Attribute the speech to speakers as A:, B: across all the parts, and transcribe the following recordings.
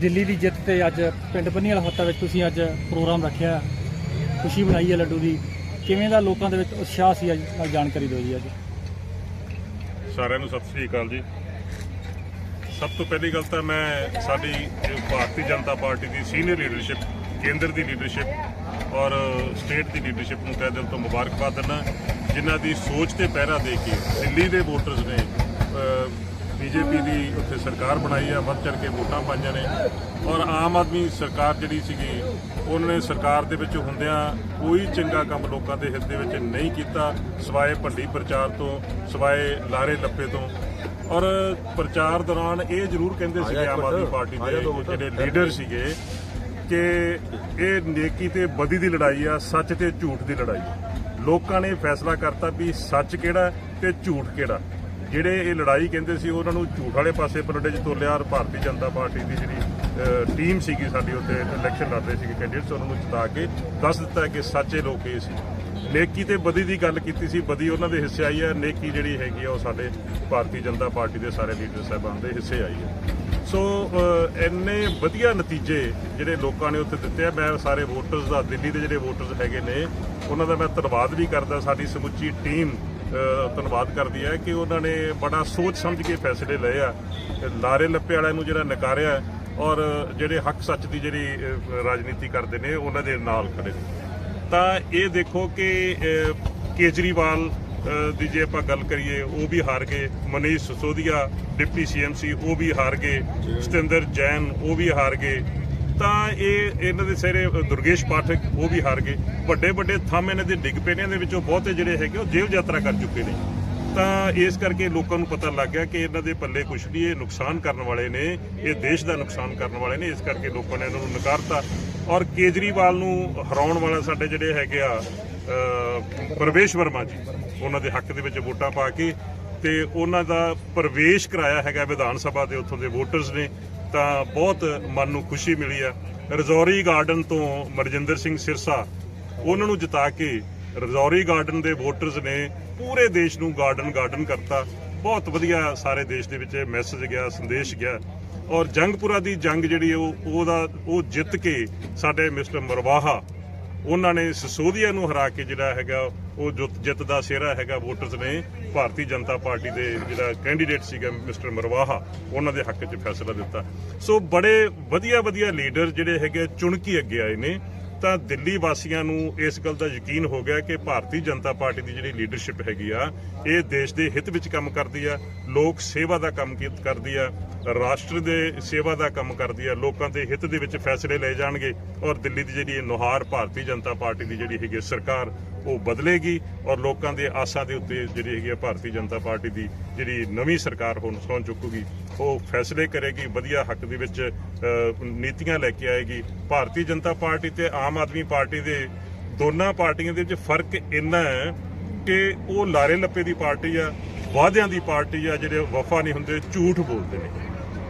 A: ਦਿੱਲੀ ਦੀ ਜਿੱਤ ਤੇ ਅੱਜ ਪਿੰਡ ਬੰਨੀ ਵਾਲਾ ਹੱਤਾ ਵਿੱਚ ਤੁਸੀਂ ਅੱਜ ਪ੍ਰੋਗਰਾਮ ਰੱਖਿਆ। ਖੁਸ਼ੀ ਬਣਾਈ ਹੈ ਲੱਡੂ ਦੀ। ਕਿਵੇਂ ਦਾ ਲੋਕਾਂ ਦੇ ਵਿੱਚ ਉਤਸ਼ਾਹ ਸੀ ਅੱਜ? ਨਾਲ ਜਾਣਕਾਰੀ ਦਿਓ ਜੀ ਅੱਜ।
B: ਸਾਰਿਆਂ ਨੂੰ ਸਤਿ ਸ੍ਰੀ ਅਕਾਲ ਜੀ। ਸਭ ਤੋਂ ਪਹਿਲੀ ਗੱਲ ਤਾਂ ਮੈਂ ਸਾਡੀ ਭਾਰਤੀ ਜਨਤਾ ਪਾਰਟੀ ਦੀ ਸੀਨੀਅਰ ਲੀਡਰਸ਼ਿਪ, ਕੇਂਦਰ ਦੀ ਲੀਡਰਸ਼ਿਪ ਔਰ ਸਟੇਟ ਦੀ ਲੀਡਰਸ਼ਿਪ ਨੂੰ ਤਹਿ ਦਿਲ ਤੋਂ ਮੁਬਾਰਕਬਾਦ ਦਿੰਦਾ। ਜਿਨ੍ਹਾਂ ਦੀ ਸੋਚ ਤੇ ਪਹਿਰਾ ਦੇ ਕੇ ਦਿੱਲੀ ਦੇ ਵੋਟਰਸ ਨੇ ਬੀਜੇਪੀ ਦੀ ਉੱਥੇ ਸਰਕਾਰ ਬਣਾਈ ਆ ਵੱਧ ਚੜ ਕੇ ਵੋਟਾਂ ਪਾਈਆਂ ਨੇ। ਔਰ ਆਮ ਆਦਮੀ ਸਰਕਾਰ ਜਿਹੜੀ ਸੀਗੀ ਉਹਨਾਂ ਨੇ ਸਰਕਾਰ ਦੇ ਵਿੱਚ ਹੁੰਦਿਆਂ ਕੋਈ ਚੰਗਾ ਕੰਮ ਲੋਕਾਂ ਦੇ ਹਿੱਤ ਦੇ ਵਿੱਚ ਨਹੀਂ ਕੀਤਾ ਸਵਾਏ ਭੰਡੀ ਪ੍ਰਚਾਰ ਤੋਂ ਸਵਾਏ ਲਾਰੇ ਲੱਪੇ ਤੋਂ। ਔਰ ਪ੍ਰਚਾਰ ਦੌਰਾਨ ਇਹ ਜ਼ਰੂਰ ਕਹਿੰਦੇ ਸੀਗੇ ਆਮ ਆਦਮੀ ਪਾਰਟੀ ਦੇ ਜਿਹੜੇ ਲੀਡਰ ਸੀਗੇ ਕਿ ਇਹ ਨੇਕੀ ਤੇ ਬਦੀ ਦੀ ਲੜਾਈ ਆ ਸੱਚ ਤੇ ਝੂਠ ਦੀ ਲੜਾਈ। ਲੋਕਾਂ ਨੇ ਫੈਸਲਾ ਕਰਤਾ ਵੀ ਸੱਚ ਕਿਹੜਾ ਤੇ ਝੂਠ ਕਿਹੜਾ। ਜਿਹੜੇ ਇਹ ਲੜਾਈ ਕਹਿੰਦੇ ਸੀ, ਉਹਨਾਂ ਨੂੰ ਝੂਠ ਵਾਲੇ ਪਾਸੇ ਪਲੜੇ 'ਚ ਤੋਲਿਆ ਔਰ ਭਾਰਤੀ ਜਨਤਾ ਪਾਰਟੀ ਦੀ ਜਿਹੜੀ ਟੀਮ ਸੀਗੀ ਸਾਡੀ ਉੱਥੇ ਇਲੈਕਸ਼ਨ ਲੜ ਰਹੇ ਸੀਗੇ ਕੈਂਡੀਡੇਟਸ ਉਹਨਾਂ ਨੂੰ ਜਿਤਾ ਕੇ ਦੱਸ ਦਿੱਤਾ ਕਿ ਸੱਚੇ ਲੋਕ ਇਹ ਸੀ। ਨੇਕੀ ਤੇ ਬਦੀ ਦੀ ਗੱਲ ਕੀਤੀ ਸੀ, ਬਦੀ ਉਹਨਾਂ ਦੇ ਹਿੱਸੇ ਆਈ ਹੈ, ਨੇਕੀ ਜਿਹੜੀ ਹੈਗੀ ਆ ਉਹ ਸਾਡੇ ਭਾਰਤੀ ਜਨਤਾ ਪਾਰਟੀ ਦੇ ਸਾਰੇ ਲੀਡਰ ਸਾਹਿਬਾਨ ਦੇ ਹਿੱਸੇ ਆਈ ਹੈ। ਸੋ ਇੰਨੇ ਵਧੀਆ ਨਤੀਜੇ ਜਿਹੜੇ ਲੋਕਾਂ ਨੇ ਉੱਥੇ ਦਿੱਤੇ ਆ, ਮੈਂ ਸਾਰੇ ਵੋਟਰਸ ਦਾ, ਦਿੱਲੀ ਦੇ ਜਿਹੜੇ ਵੋਟਰਸ ਹੈਗੇ ਨੇ, ਉਹਨਾਂ ਦਾ ਮੈਂ ਧੰਨਵਾਦ ਵੀ ਕਰਦਾ, ਸਾਡੀ ਸਮੁੱਚੀ ਟੀਮ ਧੰਨਵਾਦ ਕਰਦੀ ਹੈ ਕਿ ਉਹਨਾਂ ਨੇ ਬੜਾ ਸੋਚ ਸਮਝ ਕੇ ਫੈਸਲੇ ਲਏ ਆ। ਲਾਰੇ ਲੱਪੇ ਵਾਲਿਆਂ ਨੂੰ ਜਿਹੜਾ ਨਕਾਰਿਆ ਔਰ ਜਿਹੜੇ ਹੱਕ ਸੱਚ ਦੀ ਜਿਹੜੀ ਰਾਜਨੀਤੀ ਕਰਦੇ ਨੇ, ਉਹਨਾਂ ਦੇ ਨਾਲ ਖੜੇ ਨੇ। ਤਾਂ ਇਹ ਦੇਖੋ ਕਿ ਕੇਜਰੀਵਾਲ ਦੀ ਜੇ ਆਪਾਂ ਗੱਲ ਕਰੀਏ, ਉਹ ਵੀ ਹਾਰ ਗਏ। ਮਨੀਸ਼ ਸਿਸੋਦੀਆ, ਡਿਪਟੀ ਸੀਐਮ ਸੀ ਉਹ ਵੀ ਹਾਰ ਗਏ। ਸਤਿੰਦਰ ਜੈਨ, ਉਹ ਵੀ ਹਾਰ ਗਏ। ਤਾਂ ਇਹ ਇਹਨਾਂ ਦੇ ਸਾਰੇ ਦੁਰਗੇਸ਼ ਪਾਠਕ, ਉਹ ਵੀ ਹਾਰ ਗਏ। ਵੱਡੇ ਵੱਡੇ ਥੰਮ ਇਹਨਾਂ ਦੇ ਡਿੱਗ ਪਏ ਨੇ, ਇਹਦੇ ਵਿੱਚੋਂ ਬਹੁਤੇ ਜਿਹੜੇ ਹੈਗੇ, ਉਹ ਜੇਲ੍ਹ ਯਾਤਰਾ ਕਰ ਚੁੱਕੇ ਨੇ। ਤਾਂ ਇਸ ਕਰਕੇ ਲੋਕਾਂ ਨੂੰ ਪਤਾ ਲੱਗ ਗਿਆ ਕਿ ਇਹਨਾਂ ਦੇ ਪੱਲੇ ਕੁਛ ਨਹੀਂ ਇਹ ਨੁਕਸਾਨ ਕਰਨ ਵਾਲੇ ਨੇ, ਇਹ ਦੇਸ਼ ਦਾ ਨੁਕਸਾਨ ਕਰਨ ਵਾਲੇ ਨੇ, ਇਸ ਕਰਕੇ ਲੋਕਾਂ ਨੇ ਇਹਨਾਂ ਨੂੰ ਨਕਾਰਤਾ। ਔਰ ਕੇਜਰੀਵਾਲ ਨੂੰ ਹਰਾਉਣ ਵਾਲਾ ਸਾਡੇ ਜਿਹੜੇ ਹੈਗੇ ਆ ਪ੍ਰਵੇਸ਼ ਵਰਮਾ ਜੀ, ਉਹਨਾਂ ਦੇ ਹੱਕ ਦੇ ਵਿੱਚ ਵੋਟਾਂ ਪਾ ਕੇ ਤੇ ਉਹਨਾਂ ਦਾ ਪ੍ਰਵੇਸ਼ ਕਰਾਇਆ ਹੈਗਾ ਵਿਧਾਨ ਸਭਾ ਦੇ ਉੱਥੋਂ ਦੇ ਵੋਟਰਸ ਨੇ। ਤਾਂ ਬਹੁਤ ਮਨ ਨੂੰ ਖੁਸ਼ੀ ਮਿਲੀ ਆ ਰਜ਼ੌਰੀ ਗਾਰਡਨ ਤੋਂ ਮਰਜਿੰਦਰ ਸਿੰਘ ਸਿਰਸਾ, ਉਹਨਾਂ ਨੂੰ ਜਿਤਾ ਕੇ ਰਜ਼ੌਰੀ ਗਾਰਡਨ ਦੇ ਵੋਟਰਸ ਨੇ ਪੂਰੇ ਦੇਸ਼ ਨੂੰ ਗਾਰਡਨ ਗਾਰਡਨ ਕਰਤਾ। ਬਹੁਤ ਵਧੀਆ ਸਾਰੇ ਦੇਸ਼ ਦੇ ਵਿੱਚ ਇਹ ਮੈਸੇਜ ਗਿਆ, ਸੰਦੇਸ਼ ਗਿਆ। ਔਰ ਜੰਗਪੁਰਾ ਦੀ ਜੰਗ ਜਿਹੜੀ ਉਹ ਉਹਦਾ ਉਹ ਜਿੱਤ ਕੇ ਸਾਡੇ ਮਿਸਟਰ ਮਰਵਾਹਾ ਉਹਨਾਂ ਨੇ ਸਸੋਦੀਆ ਨੂੰ ਹਰਾ ਕੇ ਜਿਹੜਾ ਹੈਗਾ, ਉਹ ਜਿੱਤ- ਜਿੱਤ ਦਾ ਸਿਹਰਾ ਹੈਗਾ ਵੋਟਰਸ ਨੇ। ਭਾਰਤੀ ਜਨਤਾ ਪਾਰਟੀ ਦੇ ਜਿਹੜਾ ਕੈਂਡੀਡੇਟ ਸੀਗਾ ਮਿਸਟਰ ਮਰਵਾਹਾ, ਉਹਨਾਂ ਦੇ ਹੱਕ 'ਚ ਫੈਸਲਾ ਦਿੱਤਾ। ਸੋ ਬੜੇ ਵਧੀਆ ਵਧੀਆ ਲੀਡਰ ਜਿਹੜੇ ਹੈਗੇ ਚੁਣ ਕੇ ਅੱਗੇ ਆਏ ਨੇ। ਤਾਂ ਦਿੱਲੀ ਵਾਸੀਆਂ ਨੂੰ ਇਸ ਗੱਲ ਦਾ ਯਕੀਨ ਹੋ ਗਿਆ ਕਿ ਭਾਰਤੀ ਜਨਤਾ ਪਾਰਟੀ ਦੀ ਜਿਹੜੀ ਲੀਡਰਸ਼ਿਪ ਹੈਗੀ ਆ, ਇਹ ਦੇਸ਼ ਦੇ ਹਿੱਤ ਵਿੱਚ ਕੰਮ ਕਰਦੀ ਆ, ਲੋਕ ਸੇਵਾ ਦਾ ਕੰਮ ਕੀ- ਕਰਦੀ ਆ, ਰਾਸ਼ਟਰ ਦੇ ਸੇਵਾ ਦਾ ਕੰਮ ਕਰਦੀ ਆ, ਲੋਕਾਂ ਦੇ ਹਿੱਤ ਦੇ ਵਿੱਚ ਫੈਸਲੇ ਲਏ ਜਾਣਗੇ ਔਰ ਦਿੱਲੀ ਦੀ ਜਿਹੜੀ ਨੁਹਾਰ ਭਾਰਤੀ ਜਨਤਾ ਪਾਰਟੀ ਦੀ ਜਿਹੜੀ ਹੈਗੀ ਸਰਕਾਰ ਉਹ ਬਦਲੇਗੀ ਔਰ ਲੋਕਾਂ ਦੇ ਆਸਾਂ ਦੇ ਉੱਤੇ ਜਿਹੜੀ ਹੈਗੀ ਆ ਭਾਰਤੀ ਜਨਤਾ ਪਾਰਟੀ ਦੀ ਜਿਹੜੀ ਨਵੀਂ ਸਰਕਾਰ ਹੁਣ ਸੌਂ ਚੁੱਕੂਗੀ, ਉਹ ਫੈਸਲੇ ਕਰੇਗੀ, ਵਧੀਆ ਹੱਕ ਦੇ ਵਿੱਚ ਨੀਤੀਆਂ ਲੈ ਕੇ ਆਏਗੀ। ਭਾਰਤੀ ਜਨਤਾ ਪਾਰਟੀ ਤੇ ਆਮ ਆਦਮੀ ਪਾਰਟੀ ਦੇ ਦੋਨਾਂ ਪਾਰਟੀਆਂ ਦੇ ਵਿੱਚ ਫ਼ਰਕ ਇੰਨਾ ਹੈ ਕਿ ਉਹ ਲਾਰੇ ਲੱਪੇ ਦੀ ਪਾਰਟੀ ਆ, ਵਾਅਦਿਆਂ ਦੀ ਪਾਰਟੀ ਆ, ਜਿਹੜੇ ਵਫਾ ਨਹੀਂ ਹੁੰਦੇ, ਝੂਠ ਬੋਲਦੇ ਨੇ।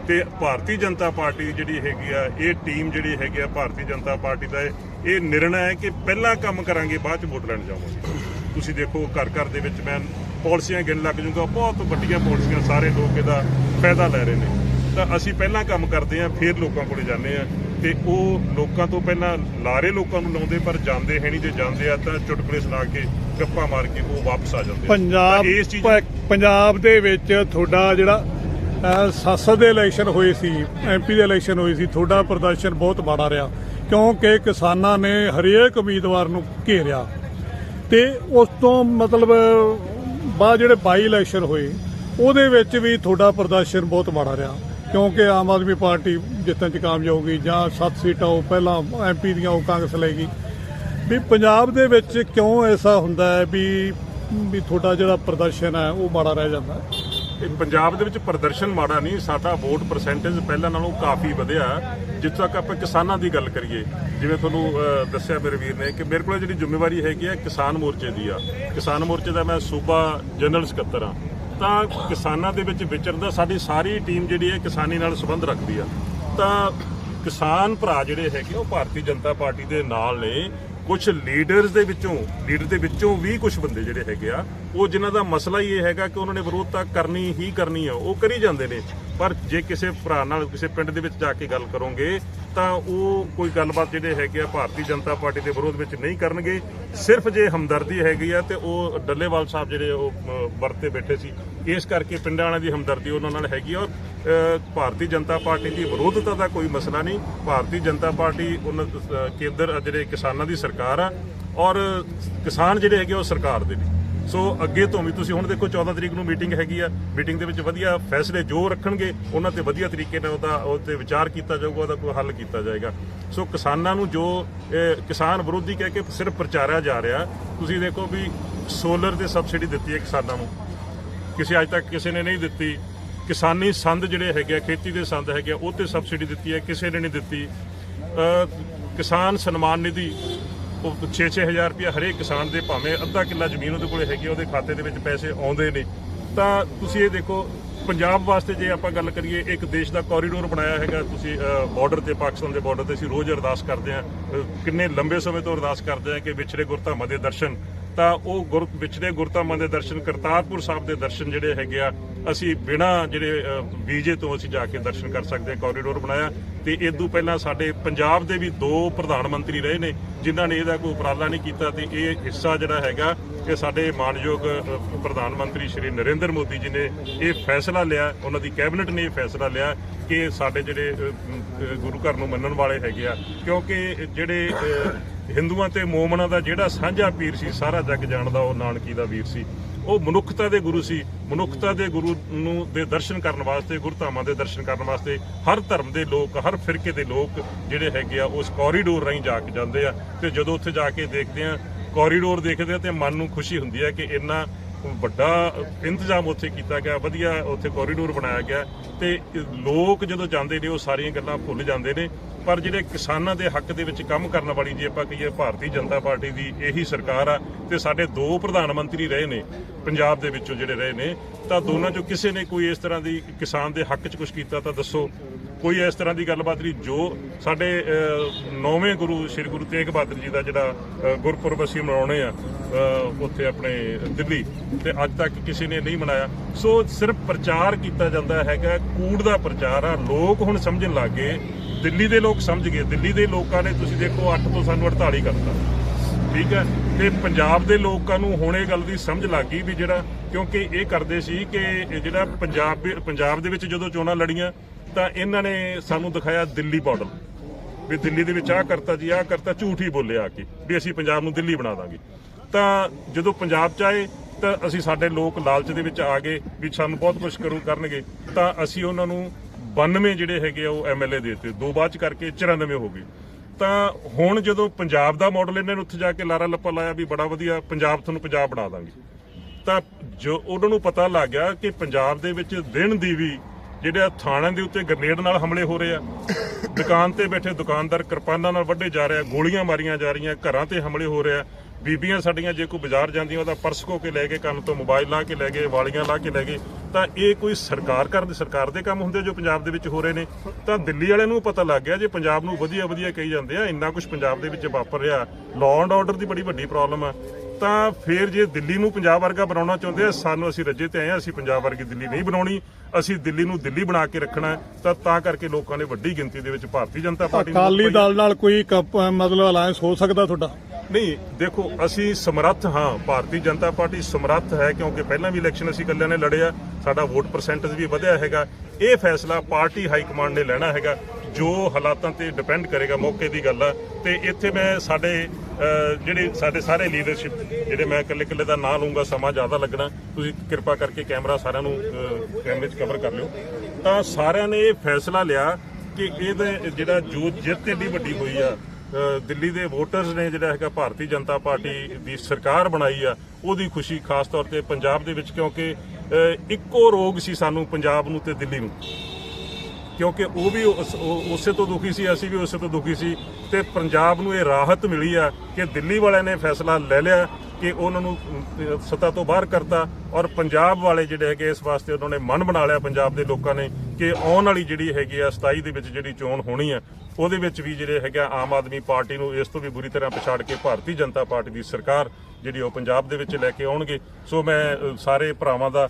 B: ਤੇ ਭਾਰਤੀ ਜਨਤਾ ਪਾਰਟੀ ਜਿਹੜੀ ਹੈਗੀ ਆ, ਇਹ ਟੀਮ ਜਿਹੜੀ ਹੈਗੀ ਆ, ਭਾਰਤੀ ਜਨਤਾ ਪਾਰਟੀ ਦਾ ਇਹ- ਨਿਰਣਾ ਹੈ ਕਿ ਪਹਿਲਾਂ ਕੰਮ ਕਰਾਂਗੇ ਬਾਅਦ ਚ ਵੋਟ ਲੈਣ ਜਾਵਾਂਗੇ। ਤੁਸੀਂ ਦੇਖੋ ਘਰ ਘਰ ਦੇ ਵਿੱਚ ਮੈਂ ਪਾਲਿਸੀਆਂ ਗਿਣ ਲੱਗ ਜੂਗਾ ਬਹੁਤ ਵੱਡੀਆਂ ਪਾਲਿਸੀਆਂ ਸਾਰੇ ਲੋਕ ਇਹਦਾ ਫਾਇਦਾ ਲੈ ਰਹੇ ਨੇ। ਤਾਂ ਅਸੀਂ ਪਹਿਲਾਂ ਕੰਮ ਕਰਦੇ ਆਂ ਫਿਰ ਲੋਕਾਂ ਕੋਲੇ ਜਾਂਦੇ ਆਂ ਤੇ ਉਹ ਲੋਕਾਂ ਤੋਂ ਪਹਿਲਾਂ ਲਾਰੇ ਲੋਕਾਂ ਨੂੰ ਲਾਉਂਦੇ ਪਰ ਜਾਂਦੇ ਹੈ ਨਹੀਂ। ਤੇ ਜਾਂਦੇ ਆ ਤਾਂ ਚੁਟਕਲੇ ਸੁਣਾ ਕੇ ਗੱਪਾਂ ਮਾਰ ਕੇ ਉਹ ਵਾਪਸ ਆ ਜਾਂਦੇ।
C: ਪੰਜਾਬ ਪੰਜਾਬ ਦੇ ਵਿੱਚ ਤੁਹਾਡਾ ਜਿਹੜਾ ਸੰਸਦ ਦੇ ਇਲੈਕਸ਼ਨ ਹੋਏ ਸੀ ਐਮਪੀ ਦੇ ਇਲੈਕਸ਼ਨ ਹੋਏ ਸੀ ਤੁਹਾਡਾ ਪ੍ਰਦਰਸ਼ਨ ਬਹੁਤ ਮਾੜਾ ਰਿਹਾ। ਕਿਉਂਕਿ ਕਿਸਾਨਾਂ ਨੇ ਹਰੇਕ ਉਮੀਦਵਾਰ ਨੂੰ ਘੇਰਿਆ। ਤੇ ਉਸ ਤੋਂ ਮਤਲਬ, ਬਾਅਦ ਜਿਹੜੇ ਬਾਈ ਇਲੈਕਸ਼ਨ ਹੋਏ, ਉਹਦੇ ਵਿੱਚ ਵੀ ਤੁਹਾਡਾ ਪ੍ਰਦਰਸ਼ਨ ਬਹੁਤ ਮਾੜਾ ਰਿਹਾ। ਕਿਉਂਕਿ ਆਮ ਆਦਮੀ ਪਾਰਟੀ ਜਿੱਤਣ ਚ ਕਾਮਯਾਬ ਹੋ ਗਈ, ਜਾਂ ਸੱਤ ਸੀਟਾਂ ਉਹ ਪਹਿਲਾਂ ਐਮਪੀ ਦੀਆਂ ਉਹ ਕਾਂਗਰਸ ਲੈ ਵੀ ਪੰਜਾਬ ਦੇ ਵਿੱਚ ਕਿਉਂ ਐਸਾ ਹੁੰਦਾ ਹੈ ਵੀ ਵੀ ਤੁਹਾਡਾ ਜਿਹੜਾ ਪ੍ਰਦਰਸ਼ਨ ਹੈ, ਉਹ ਮਾੜਾ ਰਹਿ ਜਾਂਦਾ ਹੈ?
B: ਇਹ ਪੰਜਾਬ ਦੇ ਵਿੱਚ ਪ੍ਰਦਰਸ਼ਨ ਮਾੜਾ ਨਹੀਂ, ਸਾਡਾ ਵੋਟ ਪਰਸੈਂਟੇਜ ਪਹਿਲਾਂ ਨਾਲੋਂ ਕਾਫੀ ਵਧਿਆ। ਜਿੱਥੋਂ ਤੱਕ ਆਪਾਂ ਕਿਸਾਨਾਂ ਦੀ ਗੱਲ ਕਰੀਏ, ਜਿਵੇਂ ਤੁਹਾਨੂੰ ਦੱਸਿਆ ਮੇਰੇ ਵੀਰ ਨੇ ਕਿ ਮੇਰੇ ਕੋਲ ਜਿਹੜੀ ਜ਼ਿੰਮੇਵਾਰੀ ਹੈਗੀ ਆ ਕਿਸਾਨ ਮੋਰਚੇ ਦੀ ਆ। ਕਿਸਾਨ ਮੋਰਚੇ ਦਾ ਮੈਂ ਸੂਬਾ ਜਨਰਲ ਸਕੱਤਰ ਆ। ਤਾਂ ਕਿਸਾਨਾਂ ਦੇ ਵਿੱਚ ਵਿਚਰਦਾ ਸਾਡੀ ਸਾਰੀ ਟੀਮ ਜਿਹੜੀ ਹੈ ਕਿਸਾਨੀ ਨਾਲ ਸੰਬੰਧ ਰੱਖਦੀ ਆ। ਤਾਂ ਕਿਸਾਨ ਭਰਾ ਜਿਹੜੇ ਹੈਗੇ ਉਹ ਭਾਰਤੀ ਜਨਤਾ ਪਾਰਟੀ ਦੇ ਨਾਲ ਨੇ। ਕੁਝ ਲੀਡਰਸ ਦੇ ਵਿੱਚੋਂ ਲੀਡਰ ਦੇ ਵਿੱਚੋਂ ਵੀ ਕੁਝ ਬੰਦੇ ਜਿਹੜੇ ਹੈਗੇ ਆ, ਉਹ ਜਿਨ੍ਹਾਂ ਦਾ ਮਸਲਾ ਹੀ ਇਹ ਹੈਗਾ ਕਿ ਉਹਨਾਂ ਨੇ ਵਿਰੋਧਤਾ ਕਰਨੀ ਹੀ ਕਰਨੀ ਆ, ਉਹ ਕਰੀ ਜਾਂਦੇ ਨੇ। ਪਰ ਜੇ ਕਿਸੇ ਭਰਾ ਨਾਲ ਕਿਸੇ ਪਿੰਡ ਦੇ ਵਿੱਚ ਜਾ ਕੇ ਗੱਲ ਕਰੋਗੇ, ਤਾਂ ਉਹ ਕੋਈ ਗੱਲਬਾਤ ਜਿਹੜੇ ਹੈਗੇ ਆ ਭਾਰਤੀ ਜਨਤਾ ਪਾਰਟੀ ਦੇ ਵਿਰੋਧ ਵਿੱਚ ਨਹੀਂ ਕਰਨਗੇ। ਸਿਰਫ ਜੇ ਹਮਦਰਦੀ ਹੈਗੀ ਆ ਤੇ ਉਹ ਡੱਲੇਵਾਲ ਸਾਹਿਬ ਜਿਹੜੇ ਉਹ ਵਰਤੇ ਬੈਠੇ ਸੀ, ਇਸ ਕਰਕੇ ਪਿੰਡਾਂ ਵਾਲਿਆਂ ਦੀ ਹਮਦਰਦੀ ਉਹਨਾਂ ਨਾਲ ਹੈਗੀ ਔਰ ਭਾਰਤੀ ਜਨਤਾ ਪਾਰਟੀ ਦੀ ਵਿਰੋਧਤਾ ਦਾ ਕੋਈ ਮਸਲਾ ਨਹੀਂ। ਭਾਰਤੀ ਜਨਤਾ ਪਾਰਟੀ ਉਹਨਾਂ ਕੇਂਦਰ ਜਿਹੜੇ ਕਿਸਾਨਾਂ ਦੀ ਸਰਕਾਰ ਆ, ਔਰ ਕਿਸਾਨ ਜਿਹੜੇ ਹੈਗੇ ਉਹ ਸਰਕਾਰ ਦੇ ਨੇ। ਸੋ ਅੱਗੇ ਤੋਂ ਵੀ ਤੁਸੀਂ ਹੁਣ ਦੇਖੋ 14 ਤਰੀਕ ਨੂੰ ਮੀਟਿੰਗ ਹੈਗੀ ਆ। ਮੀਟਿੰਗ ਦੇ ਵਿੱਚ ਵਧੀਆ ਫੈਸਲੇ ਜੋ ਰੱਖਣਗੇ, ਉਹਨਾਂ ਤੇ ਵਧੀਆ ਤਰੀਕੇ ਨਾਲ ਉਹਦਾ ਉਹ ਤੇ ਵਿਚਾਰ ਕੀਤਾ ਜਾਊਗਾ, ਉਹਦਾ ਕੋਈ ਹੱਲ ਕੀਤਾ ਜਾਏਗਾ। ਸੋ ਕਿਸਾਨਾਂ ਨੂੰ ਜੋ ਕਿਸਾਨ ਵਿਰੋਧੀ ਕਹਿ ਕੇ ਸਿਰਫ ਪ੍ਰਚਾਰਿਆ ਜਾ ਰਿਹਾ, ਤੁਸੀਂ ਦੇਖੋ ਵੀ ਸੋਲਰ ਤੇ ਸਬਸਿਡੀ ਦਿੱਤੀ ਹੈ ਕਿਸਾਨਾਂ ਨੂੰ। ਕਿਸੇ ਅੱਜ ਤੱਕ ਕਿਸੇ ਨੇ ਨਹੀਂ ਦਿੱਤੀ। ਕਿਸਾਨੀ ਸੰਦ ਜਿਹੜੇ ਹੈਗੇ ਆ, ਖੇਤੀ ਦੇ ਸੰਦ ਹੈਗੇ ਆ, ਉਹ ਤੇ ਸਬਸਿਡੀ ਦਿੱਤੀ ਹੈ, ਕਿਸੇ ਨੇ ਨਹੀਂ ਦਿੱਤੀ। ਕਿਸਾਨ ਸਨਮਾਨ ਨਿਧੀ 6-6000 ਰੁਪਏ ਹਰੇਕ ਕਿਸਾਨ ਦੇ ਭਾਵੇਂ ਅੱਧਾ ਕਿੱਲਾ ਜ਼ਮੀਨ ਉਹਦੇ ਕੋਲੇ ਹੈਗੀ ਉਹਦੇ ਖਾਤੇ ਦੇ ਵਿੱਚ ਪੈਸੇ ਆਉਂਦੇ ਨੇ। ਤਾਂ ਤੁਸੀਂ ਇਹ ਦੇਖੋ, ਪੰਜਾਬ ਵਾਸਤੇ ਜੇ ਆਪਾਂ ਗੱਲ ਕਰੀਏ, ਇੱਕ ਦੇਸ਼ ਦਾ ਕੋਰੀਡੋਰ ਬਣਾਇਆ ਹੈਗਾ, ਤੁਸੀਂ ਬਾਰਡਰ ਤੇ, ਪਾਕਿਸਤਾਨ ਦੇ ਬਾਰਡਰ ਤੇ ਅਸੀਂ ਰੋਜ਼ ਅਰਦਾਸ ਕਰਦੇ ਆ ਕਿੰਨੇ ਲੰਬੇ ਸਮੇਂ ਤੋਂ ਅਰਦਾਸ ਕਰਦੇ ਆ ਕਿ ਵਿਛੜੇ ਗੁਰਧਾਮਾਂ ਦੇ ਦਰਸ਼ਨ ਤਾਂ ਉਹ ਗੁਰ ਵਿਛੜੇ ਗੁਰਧਾਮਾਂ ਦੇ ਦਰਸ਼ਨ, ਕਰਤਾਰਪੁਰ ਸਾਹਿਬ ਦੇ ਦਰਸ਼ਨ ਜਿਹੜੇ ਹੈਗੇ ਆ, ਅਸੀਂ ਬਿਨਾ ਜਿਹੜੇ ਵੀਜ਼ੇ ਤੋਂ ਅਸੀਂ ਜਾ ਕੇ ਦਰਸ਼ਨ ਕਰ ਸਕਦੇ ਹਾਂ ਕੋਰੀਡੋਰ ਬਣਾਇਆ। ਤੇ ਤੋਂ ਪਹਿਲਾਂ ਸਾਡੇ ਪੰਜਾਬ ਦੇ ਵੀ ਦੋ ਪ੍ਰਧਾਨ ਮੰਤਰੀ ਰਹੇ ਨੇ, ਜਿਨ੍ਹਾਂ ਨੇ ਇਹਦਾ ਕੋਈ ਉਪਰਾਲਾ ਨਹੀਂ ਕੀਤਾ ਤੇ ਇਹ ਹਿੱਸਾ ਜਿਹੜਾ ਹੈਗਾ ਕਿ ਸਾਡੇ ਮਾਨਯੋਗ ਪ੍ਰਧਾਨ ਮੰਤਰੀ ਸ਼੍ਰੀ ਨਰਿੰਦਰ ਮੋਦੀ ਜੀ ਨੇ ਇਹ ਫੈਸਲਾ ਲਿਆ, ਉਹਨਾਂ ਦੀ ਕੈਬਨਿਟ ਨੇ ਇਹ ਫੈਸਲਾ ਲਿਆ ਕਿ ਸਾਡੇ ਜਿਹੜੇ ਗੁਰੂ ਘਰ ਨੂੰ ਮੰਨਣ ਵਾਲੇ ਹੈਗੇ ਆ, ਕਿਉਂਕਿ ਜਿਹੜੇ ਹਿੰਦੂਆਂ ਤੇ ਮੋਮਨਾਂ ਦਾ ਜਿਹੜਾ ਸਾਂਝਾ ਪੀਰ ਸੀ, ਸਾਰਾ ਜੱਗ ਜਾਣਦਾ ਉਹ ਨਾਨਕੀ ਦਾ ਵੀਰ ਸੀ। ਉਹ ਮਨੁੱਖਤਾ ਦੇ ਗੁਰੂ ਸੀ। ਮਨੁੱਖਤਾ ਦੇ ਗੁਰੂ ਨੂੰ ਦੇ ਦਰਸ਼ਨ ਕਰਨ ਵਾਸਤੇ, ਗੁਰਧਾਮਾਂ ਦੇ ਦਰਸ਼ਨ ਕਰਨ ਵਾਸਤੇ ਹਰ ਧਰਮ ਦੇ ਲੋਕ, ਹਰ ਫਿਰਕੇ ਦੇ ਲੋਕ ਜਿਹੜੇ ਹੈਗੇ ਆ, ਉਸ ਕੋਰੀਡੋਰ ਰਾਹੀਂ ਜਾ ਕੇ ਜਾਂਦੇ ਆ ਤੇ ਜਦੋਂ ਉੱਥੇ ਜਾ ਕੇ ਦੇਖਦੇ ਆ ਕੋਰੀਡੋਰ ਦੇਖਦੇ ਆ ਤੇ ਮਨ ਨੂੰ ਖੁਸ਼ੀ ਹੁੰਦੀ ਹੈ ਕਿ ਇੰਨਾ ਵੱਡਾ ਇੰਤਜ਼ਾਮ ਉੱਥੇ ਕੀਤਾ ਗਿਆ, ਵਧੀਆ ਉੱਥੇ ਕੋਰੀਡੋਰ ਬਣਾਇਆ ਗਿਆ ਤੇ ਲੋਕ ਜਦੋਂ ਜਾਂਦੇ ਨੇ, ਉਹ ਸਾਰੀਆਂ ਗੱਲਾਂ ਭੁੱਲ ਜਾਂਦੇ ਨੇ। ਪਰ ਜਿਹੜੇ ਕਿਸਾਨਾਂ ਦੇ ਹੱਕ ਦੇ ਵਿੱਚ ਕੰਮ ਕਰਨ ਵਾਲੀ ਜੇ ਆਪਾਂ ਕਹੀਏ ਭਾਰਤੀ ਜਨਤਾ ਪਾਰਟੀ ਦੀ ਇਹੀ ਸਰਕਾਰ ਆ ਤੇ ਸਾਡੇ ਦੋ ਪ੍ਰਧਾਨ ਮੰਤਰੀ ਰਹੇ ਨੇ ਪੰਜਾਬ ਦੇ ਵਿੱਚੋਂ ਜਿਹੜੇ ਰਹੇ ਨੇ, ਤਾਂ ਦੋਨਾਂ ਚੋਂ ਕਿਸੇ ਨੇ ਕੋਈ ਇਸ ਤਰ੍ਹਾਂ ਦੀ ਕਿਸਾਨ ਦੇ ਹੱਕ 'ਚ ਕੁਝ ਕੀਤਾ ਤਾਂ ਦੱਸੋ। ਕੋਈ ਇਸ ਤਰ੍ਹਾਂ ਦੀ ਗੱਲਬਾਤ ਨਹੀਂ, ਜੋ ਸਾਡੇ ਨੌਵੇਂ ਗੁਰੂ, ਸ੍ਰੀ ਗੁਰੂ ਤੇਗ ਬਹਾਦਰ ਜੀ ਦਾ ਜਿਹੜਾ ਗੁਰਪੁਰਬ ਅਸੀਂ ਮਨਾਉਣੇ ਆ ਉੱਥੇ ਆਪਣੇ ਦਿੱਲੀ ਤੇ ਅੱਜ ਤੱਕ ਕਿਸੇ ਨੇ ਨਹੀਂ ਮਨਾਇਆ। ਸੋ ਸਿਰਫ ਪ੍ਰਚਾਰ ਕੀਤਾ ਜਾਂਦਾ ਹੈਗਾ, ਕੂੜ ਦਾ ਪ੍ਰਚਾਰ ਆ। ਲੋਕ ਹੁਣ ਸਮਝਣ ਲੱਗ ਗਏ ਦਿੱਲੀ ਦੇ ਲੋਕ ਸਮਝ ਗਏ। ਦਿੱਲੀ ਦੇ ਲੋਕਾਂ ਨੇ ਤੁਸੀਂ ਦੇਖੋ 8 ਤੋਂ ਸਾਨੂੰ 48 ਕਰਤਾ। ਠੀਕ ਹੈ? ਤੇ ਪੰਜਾਬ ਦੇ ਲੋਕਾਂ ਨੂੰ ਹੁਣ ਇਹ ਗੱਲ ਦੀ ਸਮਝ ਲੱਗ ਗਈ ਵੀ ਜਿਹੜਾ ਕਿਉਂਕਿ ਇਹ ਕਰਦੇ ਸੀ ਕਿ ਜਿਹੜਾ ਪੰਜਾਬ ਪੰਜਾਬ ਦੇ ਵਿੱਚ ਜਦੋਂ ਚੋਣਾਂ ਲੜੀਆਂ, ਤਾਂ ਇਹਨਾਂ ਨੇ ਸਾਨੂੰ ਦਿਖਾਇਆ ਦਿੱਲੀ ਮਾਡਲ ਵੀ ਦਿੱਲੀ ਦੇ ਵਿੱਚ ਆਹ ਕਰਤਾ ਜੀ, ਆਹ ਕਰਤਾ, ਝੂਠ ਹੀ ਬੋਲੇ ਆ ਕੇ ਵੀ ਅਸੀਂ ਪੰਜਾਬ ਨੂੰ ਦਿੱਲੀ ਬਣਾ ਦਾਂਗੇ। ਤਾਂ ਜਦੋਂ ਪੰਜਾਬ ਚ ਆਏ, ਤਾਂ ਅਸੀਂ ਸਾਡੇ ਲੋਕ ਲਾਲਚ ਦੇ ਵਿੱਚ ਆ ਗਏ ਵੀ ਸਾਨੂੰ ਬਹੁਤ ਕੁਝ ਕਰੂ ਕਰਨਗੇ। ਤਾਂ ਅਸੀਂ ਉਹਨਾਂ ਨੂੰ 92 ਜਿਹੜੇ ਹੈਗੇ ਆ ਉਹ ਐਮਐਲਏ ਦੇਤੇ, ਦੋ ਬਾਅਦ ਚ ਕਰਕੇ 94 ਹੋ ਗਏ। ਤਾਂ ਹੁਣ ਜਦੋਂ ਪੰਜਾਬ ਦਾ ਮਾਡਲ ਇਹਨਾਂ ਨੇ ਉੱਥੇ ਜਾ ਕੇ ਲਾਰਾ ਲੱਪਾ ਲਾਇਆ ਵੀ ਬੜਾ ਵਧੀਆ, ਪੰਜਾਬ ਤੁਹਾਨੂੰ ਪੰਜਾਬ ਬਣਾ ਦਾਂਗੇ। ਤਾਂ ਜੋ ਉਹਨਾਂ ਨੂੰ ਪਤਾ ਲੱਗ ਗਿਆ ਕਿ ਪੰਜਾਬ ਦੇ ਵਿੱਚ ਦਿਨ ਦੀ ਵੀ ਜਿਹੜੇ ਥਾਣਿਆਂ ਦੇ ਉੱਤੇ ਗ੍ਰਨੇਡ ਨਾਲ ਹਮਲੇ ਹੋ ਰਹੇ ਆ। ਦੁਕਾਨ ਤੇ ਬੈਠੇ ਦੁਕਾਨਦਾਰ ਕਿਰਪਾਨਾਂ ਨਾਲ ਵੱਢੇ ਜਾ ਰਹੇ ਆ, ਗੋਲੀਆਂ ਮਾਰੀਆਂ ਜਾ ਰਹੀਆਂ, ਘਰਾਂ ਤੇ ਹਮਲੇ ਹੋ ਰਹੇ ਆ। ਬੀਬੀਆਂ ਸਾਡੀਆਂ ਜੇ ਕੋਈ ਬਾਜ਼ਾਰ ਜਾਂਦੀਆਂ, ਉਹਦਾ ਪਰਸ ਖੋ ਕੇ ਲੈ ਗਏ ਕੰਨ ਤੋਂ ਮੋਬਾਈਲ ਲਾ ਕੇ ਲੈ ਗਏ, ਵਾਲੀਆਂ ਲਾ ਕੇ ਲੈ ਗਏ। ਤਾਂ ਇਹ ਕੋਈ ਸਰਕਾਰ ਕਰਨ ਸਰਕਾਰ ਦੇ ਕੰਮ ਹੁੰਦੇ ਜੋ ਪੰਜਾਬ ਦੇ ਵਿੱਚ ਹੋ ਰਹੇ ਨੇ ਤਾਂ ਦਿੱਲੀ ਵਾਲਿਆਂ ਨੂੰ ਪਤਾ ਲੱਗ ਗਿਆ ਜੇ ਪੰਜਾਬ ਨੂੰ ਵਧੀਆ ਵਧੀਆ ਕਹੀ ਜਾਂਦੇ ਆ ਇੰਨਾ ਕੁਝ ਪੰਜਾਬ ਦੇ ਵਿੱਚ ਵਾਪਰ ਰਿਹਾ ਲਾਅ ਐਂਡ ਆਰਡਰ ਦੀ ਬੜੀ ਵੱਡੀ ਪ੍ਰੋਬਲਮ ਆ ਤਾਂ ਫਿਰ ਜੇ ਦਿੱਲੀ ਨੂੰ ਪੰਜਾਬ ਵਰਗਾ ਬਣਾਉਣਾ ਚਾਹੁੰਦੇ ਆ ਸਾਨੂੰ ਅਸੀਂ ਰੱਜੇ ਤੇ ਆਏ ਆ ਅਸੀਂ ਪੰਜਾਬ ਵਰਗੀ ਦਿੱਲੀ ਨਹੀਂ ਬਣਾਉਣੀ ਅਸੀਂ ਦਿੱਲੀ ਨੂੰ ਦਿੱਲੀ ਬਣਾ ਕੇ ਰੱਖਣਾ। ਤਾਂ ਤਾਂ ਕਰਕੇ ਲੋਕਾਂ ਨੇ ਵੱਡੀ ਗਿਣਤੀ ਦੇ ਵਿੱਚ ਭਾਰਤੀ ਜਨਤਾ ਪਾਰਟੀ ਨੂੰ
C: ਅਕਾਲੀ ਦਲ ਨਾਲ ਕੋਈ ਮਤਲਬ ਅਲਾਈਅੰਸ ਹੋ ਸਕਦਾ ਤੁਹਾਡਾ।
B: ਨਹੀਂ, ਦੇਖੋ, ਅਸੀਂ ਸਮਰੱਥ ਹਾਂ। ਭਾਰਤੀ ਜਨਤਾ ਪਾਰਟੀ ਸਮਰੱਥ ਹੈ ਕਿਉਂਕਿ ਪਹਿਲਾਂ ਵੀ ਇਲੈਕਸ਼ਨ ਅਸੀਂ ਇਕੱਲਿਆਂ ਨੇ ਲੜਿਆ ਸਾਡਾ ਵੋਟ ਪਰਸੈਂਟੇਜ ਵੀ ਵਧਿਆ ਹੈਗਾ। ਇਹ ਫੈਸਲਾ ਪਾਰਟੀ ਹਾਈ ਕਮਾਂਡ ਨੇ ਲੈਣਾ ਹੈਗਾ, ਜੋ ਹਾਲਾਤਾਂ ਤੇ ਡਿਪੈਂਡ ਕਰੇਗਾ ਮੌਕੇ ਦੀ ਗੱਲ ਆ। ਤੇ ਇੱਥੇ ਮੈਂ ਸਾਡੇ ਜਿਹੜੇ ਸਾਡੇ ਸਾਰੇ ਲੀਡਰਸ਼ਿਪ ਜਿਹੜੇ ਮੈਂ ਇਕੱਲੇ ਇਕੱਲੇ ਦਾ ਨਾਂ ਲਊਂਗਾ, ਸਮਾਂ ਜ਼ਿਆਦਾ ਲੱਗਣਾ। ਤੁਸੀਂ ਕਿਰਪਾ ਕਰਕੇ ਕੈਮਰਾ ਸਾਰਿਆਂ ਨੂੰ ਕੈਮਰੇ 'ਚ ਕਵਰ ਕਰ ਲਿਓ। ਤਾਂ ਸਾਰਿਆਂ ਨੇ ਇਹ ਫੈਸਲਾ ਲਿਆ ਕਿ ਇਹਦੇ ਜਿਹੜਾ ਜੋ ਜਿੱਤ ਏਡੀ ਵੱਡੀ ਹੋਈ ਆ ਦਿੱਲੀ ਦੇ ਵੋਟਰਸ ਨੇ ਜਿਹੜਾ ਹੈਗਾ ਭਾਰਤੀ ਜਨਤਾ ਪਾਰਟੀ ਦੀ ਸਰਕਾਰ ਬਣਾਈ ਆ, ਉਹਦੀ ਖੁਸ਼ੀ ਖਾਸ ਤੌਰ ਤੇ ਪੰਜਾਬ ਦੇ ਵਿੱਚ, ਕਿਉਂਕਿ ਇੱਕੋ ਰੋਗ ਸੀ ਸਾਨੂੰ ਪੰਜਾਬ ਨੂੰ ਤੇ ਦਿੱਲੀ ਨੂੰ। ਕਿਉਂਕਿ ਉਹ ਵੀ ਉਸੇ ਤੋਂ ਦੁਖੀ ਸੀ, ਅਸੀਂ ਵੀ ਉਸੇ ਤੋਂ ਦੁਖੀ ਸੀ ਤੇ ਪੰਜਾਬ ਨੂੰ ਇਹ ਰਾਹਤ ਮਿਲੀ ਆ ਕਿ ਦਿੱਲੀ ਵਾਲਿਆਂ ਨੇ ਫੈਸਲਾ ਲੈ ਲਿਆ ਕਿ ਉਹਨਾਂ ਨੂੰ ਸੱਤਾ ਤੋਂ ਬਾਹਰ ਕਰਤਾ ਔਰ ਪੰਜਾਬ ਵਾਲੇ ਜਿਹੜੇ ਹੈਗੇ ਇਸ ਵਾਸਤੇ ਉਹਨਾਂ ਨੇ ਮਨ ਬਣਾ ਲਿਆ, ਪੰਜਾਬ ਦੇ ਲੋਕਾਂ ਨੇ ਕਿ ਆਉਣ ਵਾਲੀ ਜਿਹੜੀ ਹੈਗੀ ਆ 27 ਦੇ ਵਿੱਚ ਜਿਹੜੀ ਚੋਣ ਹੋਣੀ ਆ, ਉਹਦੇ ਵਿੱਚ ਵੀ ਜਿਹੜੇ ਹੈਗਾ ਆਮ ਆਦਮੀ ਪਾਰਟੀ ਨੂੰ ਇਸ ਤੋਂ ਵੀ ਬੁਰੀ ਤਰ੍ਹਾਂ ਪਛਾੜ ਕੇ ਭਾਰਤੀ ਜਨਤਾ ਪਾਰਟੀ ਦੀ ਸਰਕਾਰ ਜਿਹੜੀ ਉਹ ਪੰਜਾਬ ਦੇ ਵਿੱਚ ਲੈ ਕੇ ਆਉਣਗੇ। ਸੋ ਮੈਂ ਸਾਰੇ ਭਰਾਵਾਂ ਦਾ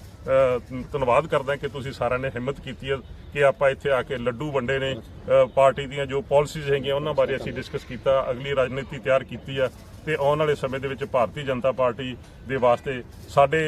B: ਧੰਨਵਾਦ ਕਰਦਾ ਕਿ ਤੁਸੀਂ ਸਾਰਿਆਂ ਨੇ ਹਿੰਮਤ ਕੀਤੀ ਹੈ ਕਿ ਆਪਾਂ ਇੱਥੇ ਆ ਕੇ ਲੱਡੂ ਵੰਡੇ ਨੇ ਪਾਰਟੀ ਦੀਆਂ ਜੋ ਪਾਲਿਸੀਜ਼ ਹੈਗੀਆਂ ਉਹਨਾਂ ਬਾਰੇ ਅਸੀਂ ਡਿਸਕਸ ਕੀਤਾ, ਅਗਲੀ ਰਾਜਨੀਤੀ ਤਿਆਰ ਕੀਤੀ ਆ ਤੇ ਆਉਣ ਵਾਲੇ ਸਮੇਂ ਦੇ ਵਿੱਚ ਭਾਰਤੀ ਜਨਤਾ ਪਾਰਟੀ ਦੇ ਵਾਸਤੇ ਸਾਡੇ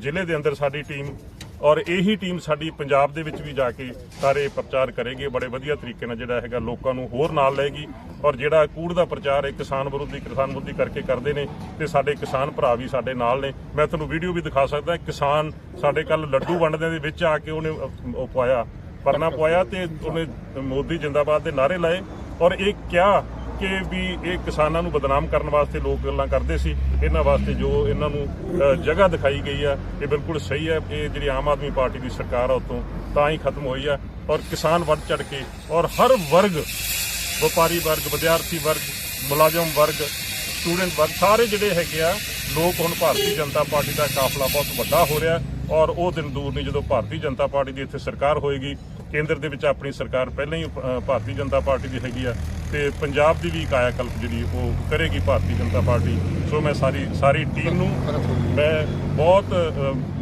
B: ਜ਼ਿਲ੍ਹੇ ਦੇ ਅੰਦਰ ਸਾਡੀ ਟੀਮ ਔਰ ਇਹੀ ਟੀਮ ਸਾਡੀ ਪੰਜਾਬ ਦੇ ਵਿੱਚ ਵੀ ਜਾ ਕੇ ਸਾਰੇ ਪ੍ਰਚਾਰ ਕਰੇਗੀ, ਬੜੇ ਵਧੀਆ ਤਰੀਕੇ ਨਾਲ ਜਿਹੜਾ ਹੈਗਾ ਲੋਕਾਂ ਨੂੰ ਹੋਰ ਨਾਲ ਲਏਗੀ ਔਰ ਜਿਹੜਾ ਕੂੜ ਦਾ ਪ੍ਰਚਾਰ ਹੈ ਕਿਸਾਨ ਵਿਰੋਧੀ ਕਿਸਾਨ ਵਿਰੋਧੀ ਕਰਕੇ ਕਰਦੇ ਨੇ ਤੇ ਸਾਡੇ ਕਿਸਾਨ ਭਰਾ ਵੀ ਸਾਡੇ ਨਾਲ ਨੇ। ਮੈਂ ਤੁਹਾਨੂੰ ਵੀਡੀਓ ਵੀ ਦਿਖਾ ਸਕਦਾ ਕਿਸਾਨ ਸਾਡੇ ਕੱਲ ਲੱਡੂ ਵੰਡਦੇ ਦੇ ਵਿੱਚ ਆ ਕੇ ਉਹਨੇ, ਉਹ ਪਾਇਆ ਪਰਨਾ ਪਾਇਆ ਤੇ ਉਹਨੇ ਮੋਦੀ ਜਿੰਦਾਬਾਦ ਦੇ ਨਾਰੇ ਲਾਏ ਔਰ ਇਹ ਕਿਹਾ ਕਿ ਵੀ ਇਹ ਕਿਸਾਨਾਂ ਨੂੰ ਬਦਨਾਮ ਕਰਨ ਵਾਸਤੇ ਲੋਕ ਗੱਲਾਂ ਕਰਦੇ ਸੀ। ਇਹਨਾਂ ਵਾਸਤੇ ਜੋ ਇਹਨਾਂ ਨੂੰ ਜਗ੍ਹਾ ਦਿਖਾਈ ਗਈ ਆ, ਇਹ ਬਿਲਕੁਲ ਸਹੀ ਹੈ ਇਹ ਜਿਹੜੀ ਆਮ ਆਦਮੀ ਪਾਰਟੀ ਦੀ ਸਰਕਾਰ ਆ ਉਤੋਂ, ਤਾਂ ਹੀ ਖਤਮ ਹੋਈ ਆ। ਔਰ ਕਿਸਾਨ ਵੱਧ ਚੜ ਕੇ, ਔਰ ਹਰ ਵਰਗ, ਵਪਾਰੀ ਵਰਗ, ਵਿਦਿਆਰਥੀ ਵਰਗ, ਮੁਲਾਜ਼ਮ ਵਰਗ, ਸਟੂਡੈਂਟ ਵਰਗ, ਸਾਰੇ ਜਿਹੜੇ ਹੈਗੇ ਆ, ਲੋਕ ਹੁਣ ਭਾਰਤੀ ਜਨਤਾ ਪਾਰਟੀ ਦਾ ਕਾਫਲਾ ਬਹੁਤ ਵੱਡਾ ਹੋ ਰਿਹਾ। ਔਰ ਉਹ ਦਿਨ ਦੂਰ ਨਹੀਂ, ਜਦੋਂ ਭਾਰਤੀ ਜਨਤਾ ਪਾਰਟੀ ਦੀ ਇੱਥੇ ਸਰਕਾਰ ਹੋਏਗੀ, ਕੇਂਦਰ ਦੇ ਵਿੱਚ ਆਪਣੀ ਸਰਕਾਰ ਪਹਿਲਾਂ ਹੀ ਭਾਰਤੀ ਜਨਤਾ ਪਾਰਟੀ ਦੀ ਹੈਗੀ ਆ, ਤੇ ਪੰਜਾਬ ਦੀ ਵੀ ਕਾਇਆ ਕਲਪ ਜਿਹੜੀ ਉਹ ਕਰੇਗੀ ਭਾਰਤੀ ਜਨਤਾ ਪਾਰਟੀ। ਸੋ ਮੈਂ ਸਾਰੀ ਸਾਰੀ ਟੀਮ ਨੂੰ ਮੈਂ ਬਹੁਤ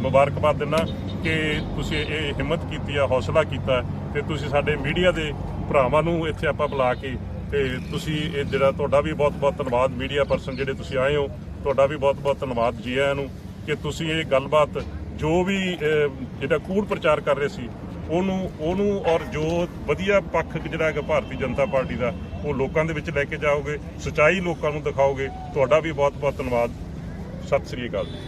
B: ਮੁਬਾਰਕਬਾਦ ਦਿੰਦਾ ਕਿ ਤੁਸੀਂ ਇਹ ਹਿੰਮਤ ਕੀਤੀ ਆ, ਹੌਸਲਾ ਕੀਤਾ, ਤੇ ਤੁਸੀਂ ਸਾਡੇ ਮੀਡੀਆ ਦੇ ਭਰਾਵਾਂ ਨੂੰ ਇੱਥੇ ਆਪਾਂ ਬੁਲਾ ਕੇ, ਤੇ ਤੁਸੀਂ ਇਹ ਜਿਹੜਾ ਤੁਹਾਡਾ ਵੀ ਬਹੁਤ ਬਹੁਤ ਧੰਨਵਾਦ ਮੀਡੀਆ ਪਰਸਨ ਜਿਹੜੇ ਤੁਸੀਂ ਆਏ ਹੋ, ਤੁਹਾਡਾ ਵੀ ਬਹੁਤ ਬਹੁਤ ਧੰਨਵਾਦ ਜੀ ਆਇਆਂ ਨੂੰ ਕਿ ਤੁਸੀਂ ਇਹ ਗੱਲਬਾਤ ਜੋ ਵੀ ਜਿਹੜਾ ਕੂੜ ਪ੍ਰਚਾਰ ਕਰ ਰਹੇ ਸੀ, ਉਹਨੂੰ ਉਹਨੂੰ ਔਰ ਜੋ ਵਧੀਆ ਪੱਖ ਜਿਹੜਾ ਹੈਗਾ ਭਾਰਤੀ ਜਨਤਾ ਪਾਰਟੀ ਦਾ, ਉਹ ਲੋਕਾਂ ਦੇ ਵਿੱਚ ਲੈ ਕੇ ਜਾਓਗੇ, ਸਚਾਈ ਲੋਕਾਂ ਨੂੰ ਦਿਖਾਓਗੇ, ਤੁਹਾਡਾ ਵੀ ਬਹੁਤ ਬਹੁਤ ਧੰਨਵਾਦ। ਸਤਿ ਸ੍ਰੀ ਅਕਾਲ।